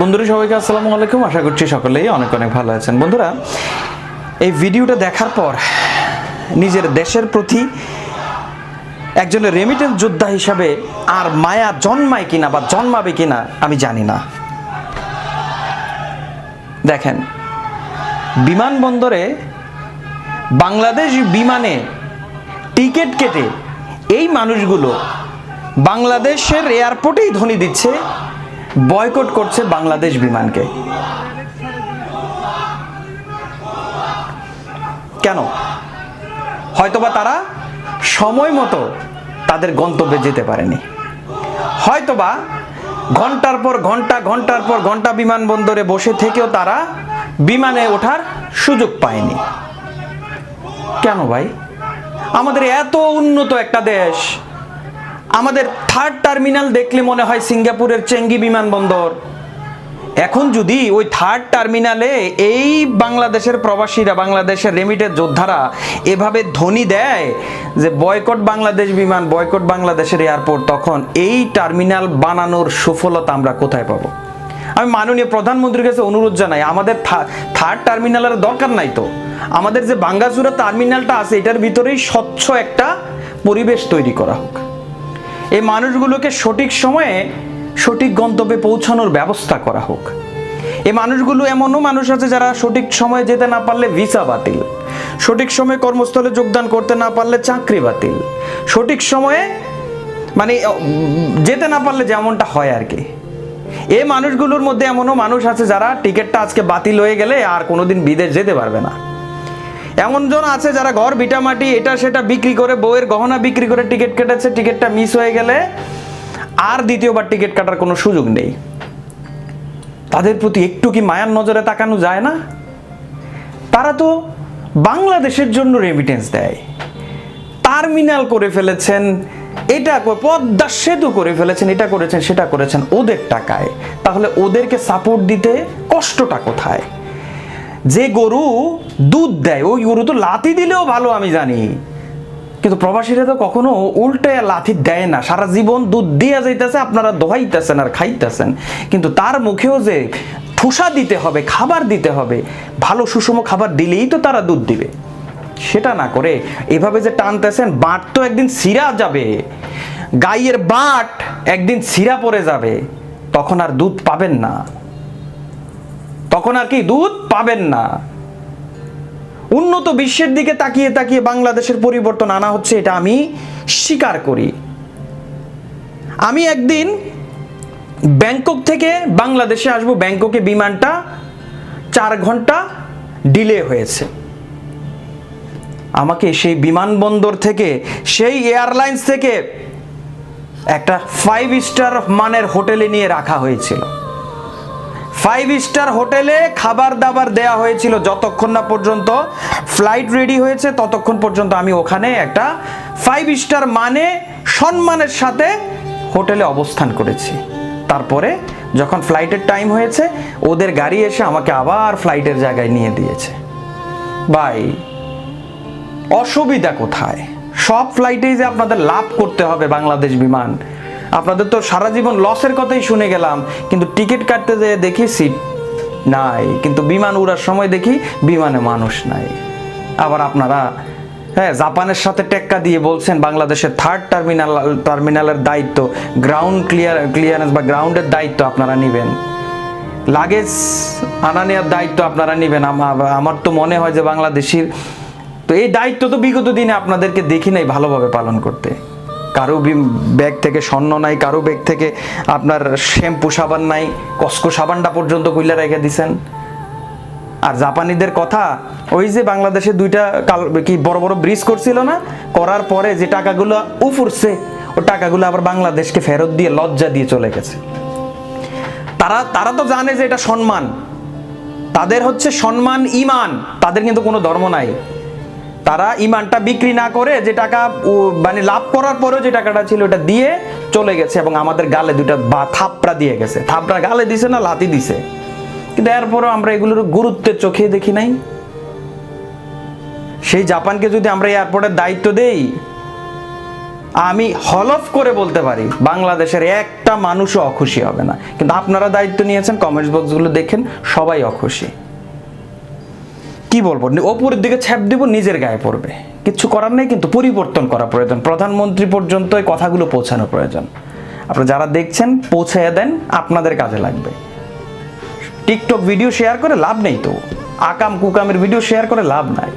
বন্ধুরা, সবাইকে আসসালামু আলাইকুম। আশা করছি সকলেই অনেক অনেক ভালো আছেন। বন্ধুরা, এই ভিডিওটা দেখার পর নিজের দেশের প্রতি একজন রেমিটেন্স যোদ্ধা হিসাবে আর মায়া জন্মায় কিনা বা জন্মাবে কিনা আমি জানি না। দেখেন, বিমানবন্দরে বাংলাদেশ বিমানে টিকিট কেটে এই মানুষগুলো বাংলাদেশের এয়ারপোর্টেই ধ্বনি দিচ্ছে। বয়কট করছে বাংলাদেশ বিমানকে। কেন? হয়তোবা তারা সময় মতো তাদের গন্তব্যে যেতে পারেনি। হয়তোবা ঘণ্টার পর ঘণ্টা, ঘণ্টার পর ঘণ্টা বিমানবন্দরে বসে থেকেও তারা বিমানে ওঠার সুযোগ পায়নি। কেন ভাই? আমাদের এত উন্নত একটা দেশ আমাদের থার্ড টার্মিনাল দেখলে মনে হয় সিঙ্গাপুরের চেঙ্গি বিমানবন্দর। এখন যদি ওই থার্ড টার্মিনালে এই বাংলাদেশের প্রবাসীরা, বাংলাদেশের রেমিটেড যোদ্ধারা এভাবে ধ্বনি দেয় যে বয়কট বাংলাদেশ বিমান বয়কট বাংলাদেশের এয়ারপোর্ট তখন এই টার্মিনাল বানানোর সফলতা আমরা কোথায় পাবো? আমি মাননীয় প্রধানমন্ত্রীর কাছে অনুরোধ জানাই, আমাদের থার্ড টার্মিনালের দরকার নাই তো। আমাদের যে বাঙ্গাসুরা টার্মিনালটা আছে, এটার ভিতরেই স্বচ্ছ একটা পরিবেশ তৈরি করা হোক। এই মানুষগুলোকে সঠিক সময়ে সঠিক গন্তব্যে পৌঁছানোর ব্যবস্থা করা হোক। এই মানুষগুলো এমনও মানুষ আছে যারা সঠিক সময়ে যেতে না পারলে ভিসা বাতিল, সঠিক সময়ে কর্মস্থলে যোগদান করতে না পারলে চাকরি বাতিল, সঠিক সময়ে মানে যেতে না পারলে যেমনটা হয় আর কি। এই মানুষগুলোর মধ্যে এমনও মানুষ আছে যারা টিকিটটা আজকে বাতিল হয়ে গেলে আর কোনোদিন বিদেশ যেতে পারবে না। এমন জন আছে যারা ঘর ভিটামাটি এটা সেটা বিক্রি করে, বউয়ের গহনা বিক্রি করে টিকিট কেটেছে, টিকিটটা মিস হয়ে গেলে আর দ্বিতীয়বার টিকিট কাটার কোনো সুযোগ নেই। তাদের প্রতি একটু কি মায়ার নজরে তাকানো যায় না? তারা তো বাংলাদেশের জন্য রেমিটেন্স দেয়। টার্মিনাল করে ফেলেছেন, এটা পদ্মা সেতু করে ফেলেছেন, এটা করেছেন, সেটা করেছেন। ওদের টাকায়। তাহলে ওদেরকে সাপোর্ট দিতে কষ্টটা কোথায়? যে গরু দুধ দেয়, ওই গরু তো লাথি দিলেও ভালো, আমি জানি। কিন্তু প্রবাসীরা তো কখনো উল্টে লাথি দেয় না। সারা জীবন দুধ দিয়া যাইতেছে, আপনারা দোহাইতেছেন আর খাইতেছেন। কিন্তু তার মুখেও যে ঠুসা দিতে হবে, খাবার দিতে হবে, ভালো সুষম খাবার দিলেই তো তারা দুধ দিবে। সেটা না করে এভাবে যে টানতেছেন, বাট তো একদিন সিরা যাবে। গাইয়ের বাট একদিন সিরা পড়ে যাবে। তখন আর দুধ পাবেন না। তখন আর কি দুধ পাবেন না। উন্নত বিশ্বের দিকে তাকিয়ে তাকিয়ে বাংলাদেশের পরিবর্তন আনা হচ্ছে, এটা আমি স্বীকার করি। আমি একদিন ব্যাংকক থেকে বাংলাদেশে আসব, ব্যাংককে বিমানটা চার ঘণ্টা ডিলে হয়েছে। আমাকে সেই বিমানবন্দর থেকে, সেই এয়ারলাইন্স থেকে একটা ফাইভ স্টার মানের হোটেলে নিয়ে রাখা হয়েছিল। ফাইভ স্টার হোটেলে খাবার দাবার দেয়া হয়েছিল যতক্ষণ না পর্যন্ত। ফ্লাইট রেডি হয়েছে ততক্ষণ পর্যন্ত আমি ওখানে একটা ফাইভ স্টার মানে সম্মানের সাথে হোটেলে অবস্থান করেছি। তারপরে যখন ফ্লাইটের টাইম হয়েছে, ওদের গাড়ি এসে আমাকে আবার ফ্লাইটের জায়গায় নিয়ে দিয়েছে। বাই অসুবিধা কোথায়? সব ফ্লাইটেই যে আপনাদের লাভ করতে হবে বাংলাদেশ বিমান আপনাদের তো সারা জীবন লসের কথাই শুনে গেলাম, কিন্তু টিকিট কাটতে যেয়ে দেখি সিট নাই, কিন্তু বিমান উড়ার সময় দেখি বিমানে মানুষ নাই। আবার আপনারা হ্যাঁ জাপানের সাথে টেক্কা দিয়ে বলছেন বাংলাদেশের থার্ড টার্মিনাল টার্মিনালের দায়িত্ব গ্রাউন্ড ক্লিয়ার ক্লিয়ারেন্স বা গ্রাউন্ডের দায়িত্ব আপনারা নেবেন। লাগেজ আনা নেওয়ার দায়িত্ব আপনারা নেবেন। আমার তো মনে হয় যে বাংলাদেশির, তো এই দায়িত্ব তো বিগত দিনে আপনাদেরকে দেখি নাই ভালোভাবে পালন করতে। কারও ব্যাগ থেকে স্বর্ণ নাই, কারও ব্যাগ থেকে আপনার শ্যাম্পু সাবান নাই, কসকো সাবানটা পর্যন্ত কইলা রেখে দিছেন। আর জাপানিদের কথা, ওই যে বাংলাদেশে দুইটা কাল, কি বড় বড় ব্রিজ করছিল না, করার পরে যে টাকাগুলো উফুরছে, ও টাকাগুলো আবার বাংলাদেশকে ফেরত দিয়ে লজ্জা দিয়ে চলে গেছে। তারা তারা তো জানে যে এটা সম্মান। তাদের হচ্ছে সম্মান, ইমান। তাদের কিন্তু কোনো ধর্ম নাই। তারা ইমানটা বিক্রি না করে যে টাকা মানে লাভ করার পরেও যে টাকাটা ছিল ওটা দিয়ে চলে গেছে এবং আমাদের গালে দুইটা বা থাপড়া দিয়ে গেছে। থাপড়া গালে দিছে না লাতি দিছে। কিন্তু এরপরও আমরা এগুলোর গুরুত্বের চোখে দেখি নাই। সেই জাপানকে যদি আমরা এয়ারপোর্টের দায়িত্ব দেই, আমি হলফ করে বলতে পারি, বাংলাদেশের একটা মানুষও অখুশি হবে না। কিন্তু আপনারা দায়িত্ব নিয়েছেন, কমেন্টস বক্সগুলো দেখেন, সবাই অখুশি। কি বলব? ওপরের দিকে ছ্যাপ দিব, নিজের গায়ে পড়বে। কিছু করার নেই, কিন্তু পরিবর্তন করা প্রয়োজন। প্রধানমন্ত্রী পর্যন্ত এই কথাগুলো পৌঁছানো প্রয়োজন। আপনারা যারা দেখছেন পৌঁছে দেন, আপনাদের কাজে লাগবে। টিকটক ভিডিও শেয়ার করে লাভ নেই তো। আকাম কুকামের ভিডিও শেয়ার করে লাভ নাই।